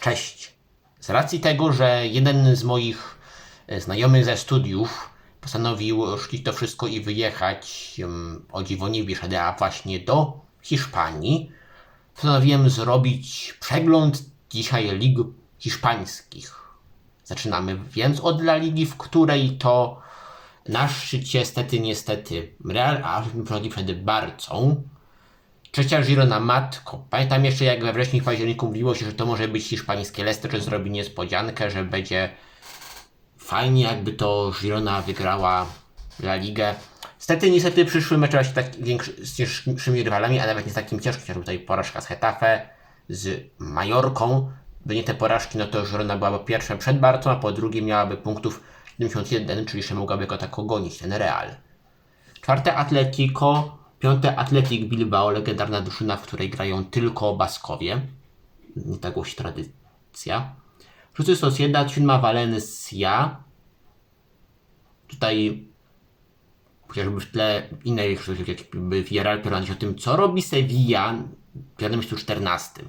Cześć. Z racji tego, że jeden z moich e, znajomych ze studiów postanowił szkić to wszystko i wyjechać, em, o dziwo nie a właśnie do Hiszpanii, postanowiłem zrobić przegląd dzisiaj lig hiszpańskich. Zaczynamy więc od La Ligi, w której to na szczycie stety niestety Real, a prowadzi przed Barcą. Trzecia Girona Matko. Pamiętam jeszcze jak we wrześniu październiku mówiło się, że to może być hiszpańskie Leicester, że zrobi niespodziankę, że będzie fajnie jakby to Girona wygrała La Ligę. Niestety, niestety przyszły mecze właśnie tak większy, z cięższymi rywalami, a nawet nie z takim ciężkim, chociażby tutaj porażka z Hetafe, z Majorką. By nie te porażki, no to Girona byłaby pierwsza przed Barcą, a po drugie miałaby punktów 71, czyli jeszcze mogłaby go tak ogonić, ten Real. Czwarte Atletico, piąte Atletic Bilbao, legendarna drużyna, w której grają tylko Baskowie. Tak głosi tradycja. Szósty Sociedad, siódma Valencia. Tutaj chociażby w tle innej jakby Villarreal prowadzić o tym, co robi Sevilla w 2014.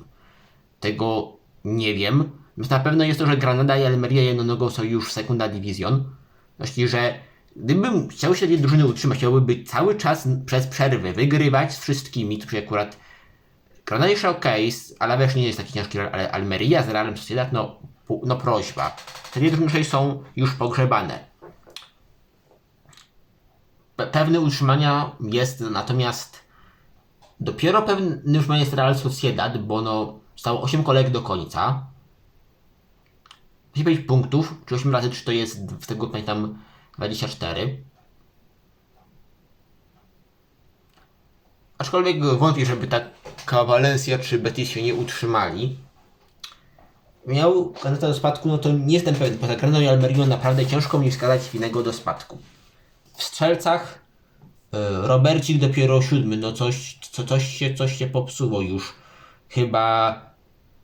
Tego nie wiem. Na pewno jest to, że Granada i Almeria jedną nogą są już w Segunda Division. Myślę, że gdybym chciał się tej drużyny utrzymać, być cały czas przez przerwy wygrywać z wszystkimi, to akurat Granada ok, ale wiesz, nie jest taki ciężki, ale Almeria z Realem Sociedad, no, no prośba. Te dwie drużyny są już pogrzebane. Pe- pewne utrzymania jest, natomiast dopiero pewne utrzymanie jest Real Sociedad, bo no, zostało 8 kolejek do końca. 5 punktów, czy 8 razy 3 to jest, z tego pamiętam, 24. Aczkolwiek wątpię, żeby taka Valencia czy Betis się nie utrzymali. Miał kandydata do spadku, no to nie jestem pewien. Poza Graną i Almerią naprawdę ciężko mi wskazać winnego do spadku. W strzelcach e, Robercik dopiero siódmy, no coś, co, coś, się, coś się popsuło już. Chyba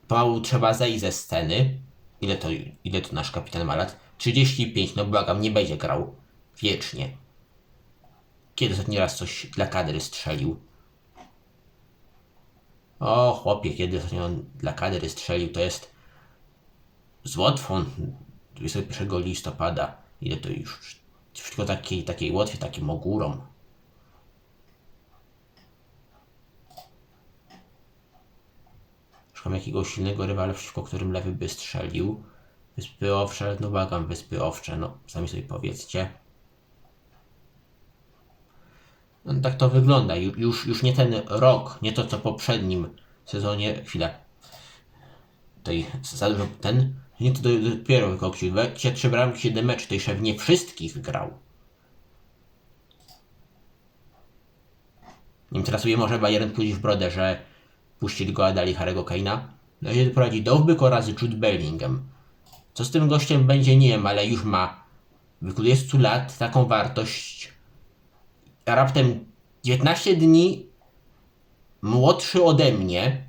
pomału trzeba zejść ze sceny. Ile to, ile to nasz kapitan ma lat? 35, no błagam, nie będzie grał wiecznie. Kiedy ostatni raz coś dla kadry strzelił? O, chłopie, kiedy ostatnio dla kadry strzelił, to jest z Łotwą 21 listopada. Ile to już? Wszystko takiej, takiej Łotwie, takim ogórom. Szukam jakiegoś silnego rywala, przeciwko którym lewy by strzelił. Wyspy Owcze, no błagam, Wyspy Owcze, no sami sobie powiedzcie. No, tak to wygląda. Ju- Już, już nie ten rok, nie to co poprzednim sezonie. Chwilę. Tutaj za dużo ten. Nie to do- dopiero wykoksił. Dzisiaj trzy bramki, 7 mecz, tej szef nie wszystkich grał. Nie interesuje może Bayern pójść w brodę, że puścili go, a dali Harry'ego Kane'a. No i prowadzi Dowbyk oraz Jude Bellingham. Co z tym gościem będzie, nie wiem, ale już ma w wieku 20 lat taką wartość. A raptem 19 dni młodszy ode mnie.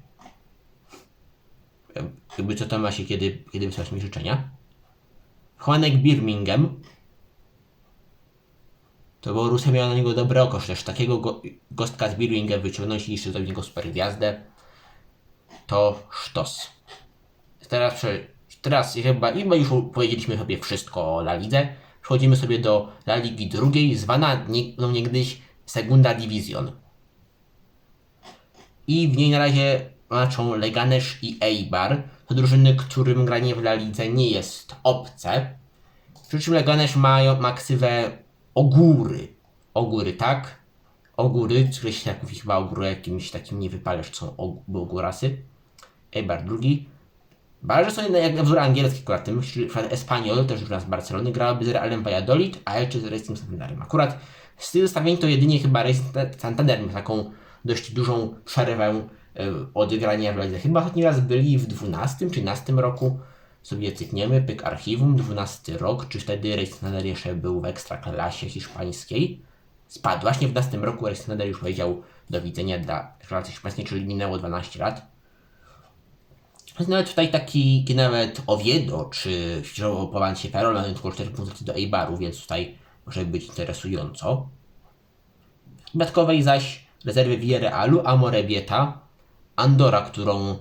Jakby co to ma się, kiedy, kiedy wysłać mi życzenia. Juanek Birmingham. To bo Rusja miała na niego dobre oko, też takiego go, gostka z Birmingham wyciągnąć i jeszcze zrobić niego super gwiazdę. To sztos. Teraz, teraz chyba, chyba już powiedzieliśmy sobie wszystko o La Lidze. Przechodzimy sobie do La Ligi drugiej, zwana no niegdyś Segunda Division. I w niej na razie walczą Leganes i Eibar. To drużyny, którym granie w La Lidze nie jest obce. Przy czym Leganes ma, ma ksywę Ogóry. Ogóry, tak? Ogóry, się jak mówi chyba ogóry jakimś takim nie wypalesz, co są og- ogórasy. Eibar drugi. Bardzo są jednak jak wzór angielski akurat tym, przykład Espanyol, też drużyna z Barcelony, grałaby z Realem Valladolid, a Elche z Racing Santanderem. Akurat z tych zestawień to jedynie chyba Racing Santander ma taką dość dużą przerwę e, od grania w lidze. Chyba ostatni raz byli w 12 czy 13 roku. Sobie cykniemy, pyk archiwum, 12 rok, czy wtedy Racing Santander jeszcze był w ekstraklasie hiszpańskiej. Spadł. Właśnie w 12 roku Racing Santander już powiedział do widzenia dla ekstraklasy hiszpańskiej, czyli minęło 12 lat. Jest nawet tutaj taki nawet Oviedo, czy po się Ferrol, mają tylko 4 punkty do Eibaru, więc tutaj może być interesująco. Dodatkowej zaś rezerwy Villarrealu, Amorebieta, Andora, którą y,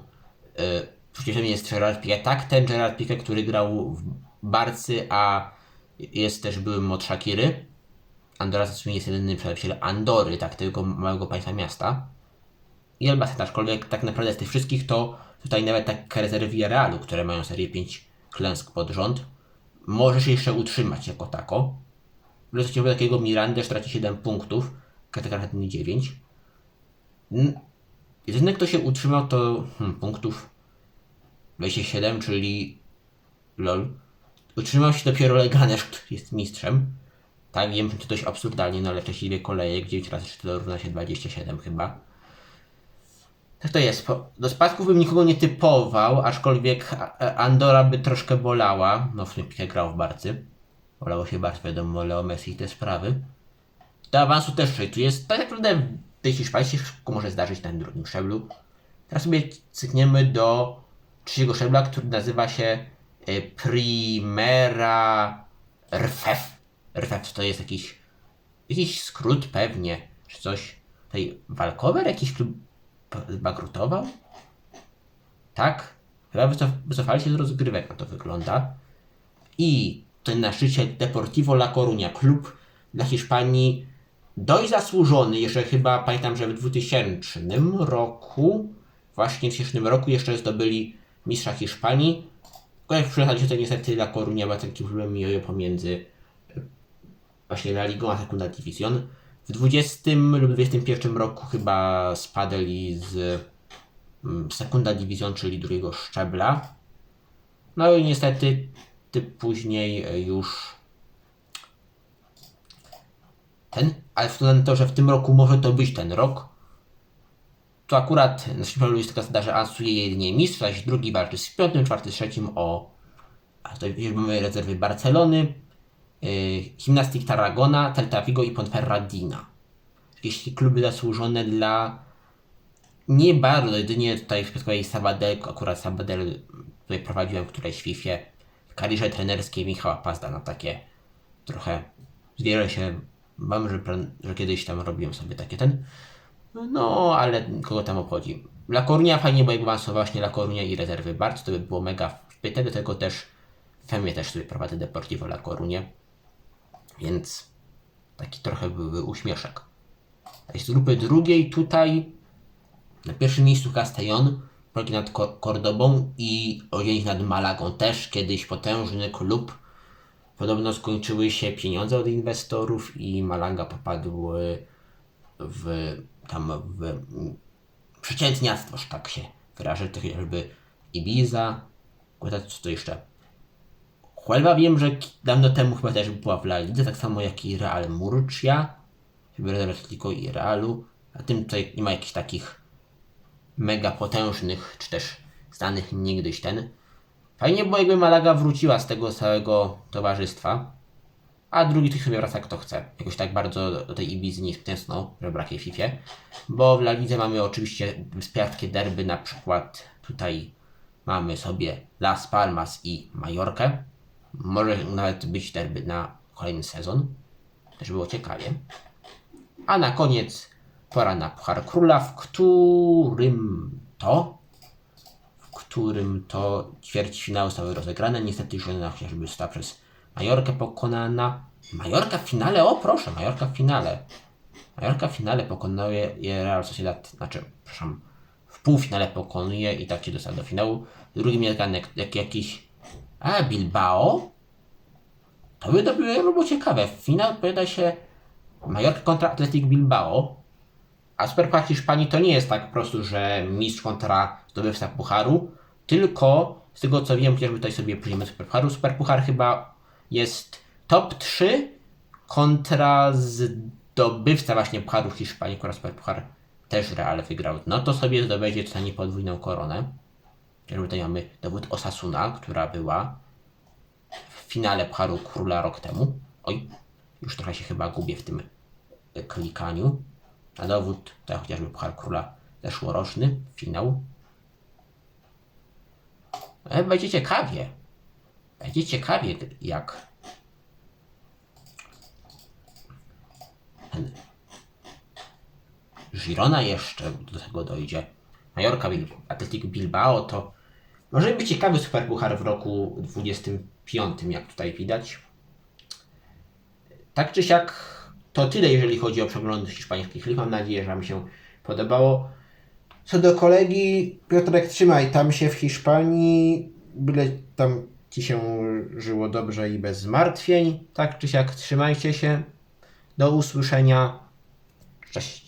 przeciwnym jest Gerard Piqué. Tak, ten Gerard Piqué, który grał w Barcy, a jest też byłym od Shakiry. Andora w sumie jest jedynym przedstawicielem Andory, tak, tego małego państwa miasta. I Albacete, aczkolwiek tak naprawdę z tych wszystkich to tutaj nawet tak rezerwy Realu, które mają serię 5 klęsk pod rząd, może się jeszcze utrzymać jako tako. W rezultacie takiego Mirandę traci 7 punktów, kategoria 9. Mm, Jedyny kto się utrzymał to hmm, punktów 27, czyli lol. Utrzymał się dopiero Leganes, który jest mistrzem. Tak, wiem, że to dość absurdalnie, no ale szczęśliwie kolejek 9 razy 4 równa się 27 chyba. Tak to jest. Do spadków bym nikogo nie typował, aczkolwiek A- Andora by troszkę bolała. No Piqué grał w Barcy. Bolało się bardzo, wiadomo, Leo Messi i te sprawy. Do awansu też tu jest. Tak naprawdę w tej Hiszpanii się szybko może zdarzyć na drugim szczeblu. Teraz sobie cykniemy do trzeciego szczebla, który nazywa się e, Primera RFF. RFF to jest jakiś jakiś skrót pewnie, czy coś. Tutaj walkover jakiś klub p- bankrutował? Tak? Chyba wycof wycofali się z rozgrywek, na to wygląda. I ten na szczycie Deportivo La Coruña, klub dla Hiszpanii dość zasłużony, jeszcze chyba pamiętam, że w 2000 roku, właśnie w 2000 roku jeszcze zdobyli mistrza Hiszpanii. Jak w przypadku to niestety La Coruña była takim klubem pomiędzy właśnie La Ligą a Segunda División. W 20 lub 21 roku chyba spadli z mm, Segunda División, czyli drugiego szczebla. No i niestety ty później e, już ten, ale względem na to, że w tym roku może to być ten rok, to akurat na szczeblu jest taka zasada, że awansuje jedynie mistrz, zaś drugi walczy z piątym, czwarty z trzecim o a już mamy rezerwy Barcelony, Gimnastik Tarragona, Celta Vigo i Ponferradina. Jeśli kluby zasłużone dla nie bardzo, jedynie tutaj w przypadku Sabadell, akurat Sabadell tutaj prowadziłem w którejś FIFA w karierze trenerskiej Michała Pazda na takie trochę zwierzę się mam, że, że kiedyś tam robiłem sobie takie ten no, ale kogo tam obchodzi. La Coruña fajnie, bo jakby awansował właśnie La Coruña i rezerwy Barc, to by było mega wpyte, do tego też Femie też sobie prowadzę Deportivo La Coruña, więc taki trochę były uśmieszek. Z grupy drugiej tutaj na pierwszym miejscu Castellon, progi nad Cordobą i Ozięć nad Malagą. Też kiedyś potężny klub. Podobno skończyły się pieniądze od inwestorów i Malaga popadł w tam w przeciętniactwo, że tak się wyrażę. To chociażby Ibiza, co to jeszcze? Huelva wiem, że dawno temu chyba też była w La Lidze, tak samo jak i Real Murcia. Wybrałem tylko i Realu. A tym tutaj nie ma jakichś takich mega potężnych, czy też znanych niegdyś ten. Fajnie było jakby Malaga wróciła z tego całego towarzystwa. A drugi tych sobie wraca kto chce. Jakoś tak bardzo do- tej Ibizy nie tęsknął, że brak jej FIFA. Bo w La Lidze mamy oczywiście spiatkie derby, na przykład tutaj mamy sobie Las Palmas i Majorkę. Może nawet być derby na kolejny sezon. Też było ciekawie. A na koniec pora na Puchar Króla, w którym to w którym to ćwierćfinały zostały rozegrane. Niestety Żona chociażby została przez Majorkę pokonana. Majorka w finale? O proszę, Majorka w finale. Majorka w finale pokonuje je Real Sociedad, znaczy, przepraszam, w półfinale pokonuje i tak się dostał do finału. Drugim jest jak, jak jakiś, a Bilbao? To by, to by było ciekawe. Finał odpowiada się Majorka kontra Athletic Bilbao. A Superpuchar Hiszpanii to nie jest tak po prostu, że mistrz kontra zdobywca pucharu, tylko z tego co wiem, chociażby tutaj sobie pójdziemy Superpucharu, Superpuchar chyba jest top 3 kontra zdobywca właśnie pucharu Hiszpanii, akurat Superpuchar też Real wygrał. No to sobie zdobędzie dostanie podwójną koronę. Tutaj mamy dowód Osasuna, która była w finale Pucharu Króla rok temu. Oj, już trochę się chyba gubię w tym e, klikaniu. Na dowód, tak chociażby Puchar Króla zeszłoroczny, finał. E, będzie ciekawie. Będzie ciekawie, jak Girona jeszcze do tego dojdzie. Majorka, Athletic Bilbao to Może być ciekawy superpuchar w roku 25, jak tutaj widać. Tak czy siak, to tyle, jeżeli chodzi o przeglądy hiszpańskich lig. Mam nadzieję, że Wam się podobało. Co do kolegi, Piotrek, trzymaj tam się w Hiszpanii, byle tam Ci się żyło dobrze i bez zmartwień. Tak czy siak, trzymajcie się. Do usłyszenia. Cześć.